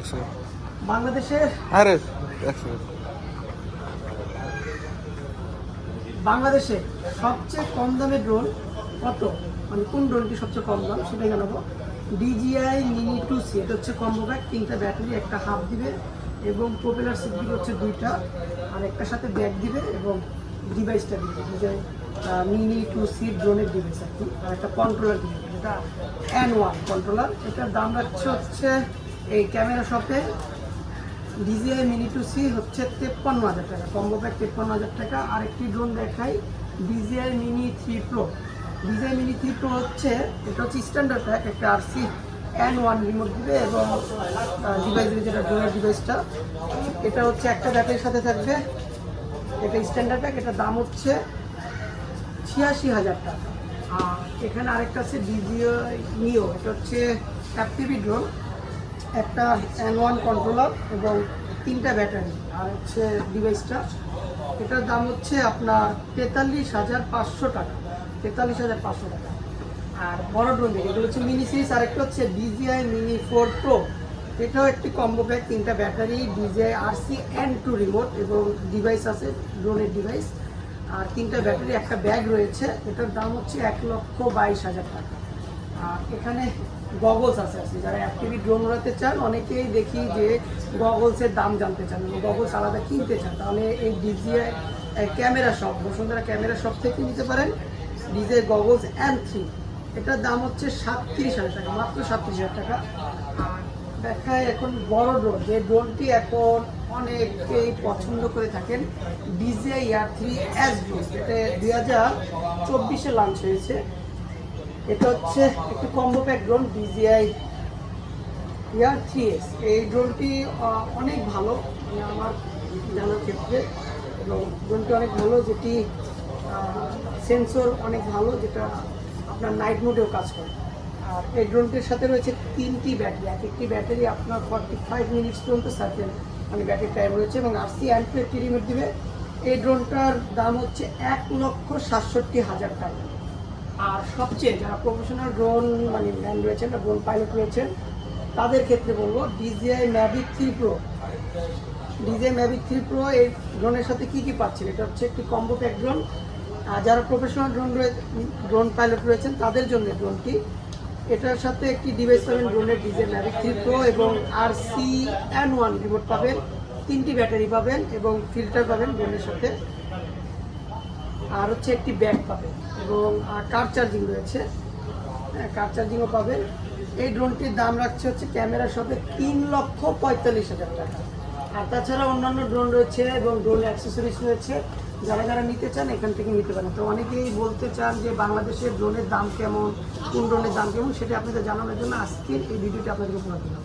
এক বাংলাদেশে আরে বাংলাদেশে সবচেয়ে কম দামে ড্রোন কত? মানে কোন ড্রোনটি সবচেয়ে কম দাম সেটা জানাব। ডিজিআই মিনি টু সি এটা হচ্ছে কম্বো ব্যাগ তিনটা ব্যাটারি একটা হাফ দিবে এবং প্রোপেলার সিট দিবে হচ্ছে দুইটা আর একটার সাথে ব্যাগ দিবে এবং ডিভাইসটা দিবে। ডিজাই মিনি টু সি ড্রোনের ডিভাইস আর কি আর একটা কন্ট্রোলার দিবে। যেটা এন ওয়ান কন্ট্রোলার এটার দাম রাখছে হচ্ছে এই ক্যামেরা শপে ডিজিআই মিনি টু সি হচ্ছে তেপ্পান্ন হাজার টাকা, কম্বো প্যাক তেপ্পান্ন হাজার টাকা। আর একটি ড্রোন দেখাই, DJI mini three pro. DJI mini three pro হচ্ছে, এটা হচ্ছে স্ট্যান্ডার্ড প্যাক একটা আরসি এন ওয়ান রিমোট দিবে এবং ডিভাইস দিবে যেটা ড্রোনের ডিভাইসটা এটা হচ্ছে একটা ব্যাটারির সাথে থাকবে। এটা স্ট্যান্ডার্ড প্যাক এটার দাম হচ্ছে ছিয়াশি হাজার টাকা। আর এখানে আরেকটা আছে ডিজিআই নিও, এটা হচ্ছে অ্যাপটিভি ড্রোন একটা এন ওয়ান কন্ট্রোলার এবং তিনটা ব্যাটারি আর হচ্ছে ডিভাইসটা এটার দাম হচ্ছে আপনার তেতাল্লিশ হাজার পাঁচশো টাকা, তেতাল্লিশ হাজার পাঁচশো টাকা। আর বড় ড্রোন দেখি এগুলো হচ্ছে মিনি সিরিজ আর একটা হচ্ছে ডিজিআই মিনি ফোর প্রো এটাও একটি কম্বো ব্যাগ তিনটা battery DJI RC N two remote এবং ডিভাইস আছে ড্রোনের ডিভাইস আর তিনটা ব্যাটারি একটা ব্যাগ রয়েছে, এটার দাম হচ্ছে এক লক্ষ বাইশ হাজার টাকা। আর এখানে গগলস আছে আছে যারা অ্যাক্টিভি ড্রোন উড়াতে চান, অনেকেই দেখি যে গগলসের দাম জানতে চান গগলস আলাদা কিনতে চান। তাহলে এই DJI camera shop Bashundhara camera shop থেকে নিতে পারেন ডিজে গগলস এম থ্রি এটার দাম হচ্ছে সাতত্রিশ হাজার টাকা, মাত্র সাতত্রিশ হাজার টাকা। দেখায় এখন বড় ড্রোন যে ড্রোনটি এখন অনেকেই পছন্দ করে থাকেন DJI air three S drone এটা দুই হাজার চব্বিশে লঞ্চ হয়েছে। এটা হচ্ছে একটি combo pack drone DJI air three S এই ড্রোনটি অনেক ভালো মানে আমার জানার ক্ষেত্রে। এবং ড্রোনটি অনেক ভালো, যেটি সেন্সর অনেক ভালো, যেটা আপনার নাইট মোডেও কাজ করে। আর এই ড্রোনটির সাথে রয়েছে তিনটি ব্যাটারি এক একটি ব্যাটারি আপনার ফর্টি ফাইভ মিনিটস পর্যন্ত সার্কেল মানে ব্যাটারি টাইম রয়েছে এবং আরসি অ্যান্ড্রু একটি রিমোট দিবে। এই ড্রোনটার দাম হচ্ছে এক লক্ষ সাতষট্টি হাজার টাকা। আর সবচেয়ে যারা প্রফেশনাল ড্রোন মানে ম্যান রয়েছেন বা ড্রোন পাইলট রয়েছেন, তাদের ক্ষেত্রে বলব DJI Mavic three pro DJI Mavic three pro এই ড্রোনের সাথে কি কি পাচ্ছেন? এটা হচ্ছে একটি কম্বো প্যাক ড্রোন আর যারা প্রফেশনাল ড্রোন ড্রোন পাইলট রয়েছেন, তাদের জন্য ড্রোনটি এটার সাথে একটি ডিভাইস পাবেন ড্রোনের ডিজিআই ম্যাভিক থ্রি প্রো এবং R C N one remote পাবেন, তিনটি ব্যাটারি পাবেন এবং ফিল্টার পাবেন ড্রোনের সাথে। আর হচ্ছে একটি ব্যাগ পাবেন এবং কার চার্জিং রয়েছে। হ্যাঁ কার চার্জিংও পাবেন এই ড্রোনটির দাম রাখছে হচ্ছে ক্যামেরার সাথে তিন লক্ষ পঁয়তাল্লিশ হাজার টাকা। আর তাছাড়া অন্যান্য ড্রোন রয়েছে এবং ড্রোন অ্যাক্সেসরিজ রয়েছে। যারা যারা নিতে চান, এখান থেকে নিতে পারেন। তো অনেকেই বলতে চান যে বাংলাদেশের ড্রোনের দাম কেমন, কোন ড্রোনের দাম কেমন, সেটা আপনাদের জানানোর জন্য আজকের এই ভিডিওটি আপনাদেরকে উপহার দিলাম।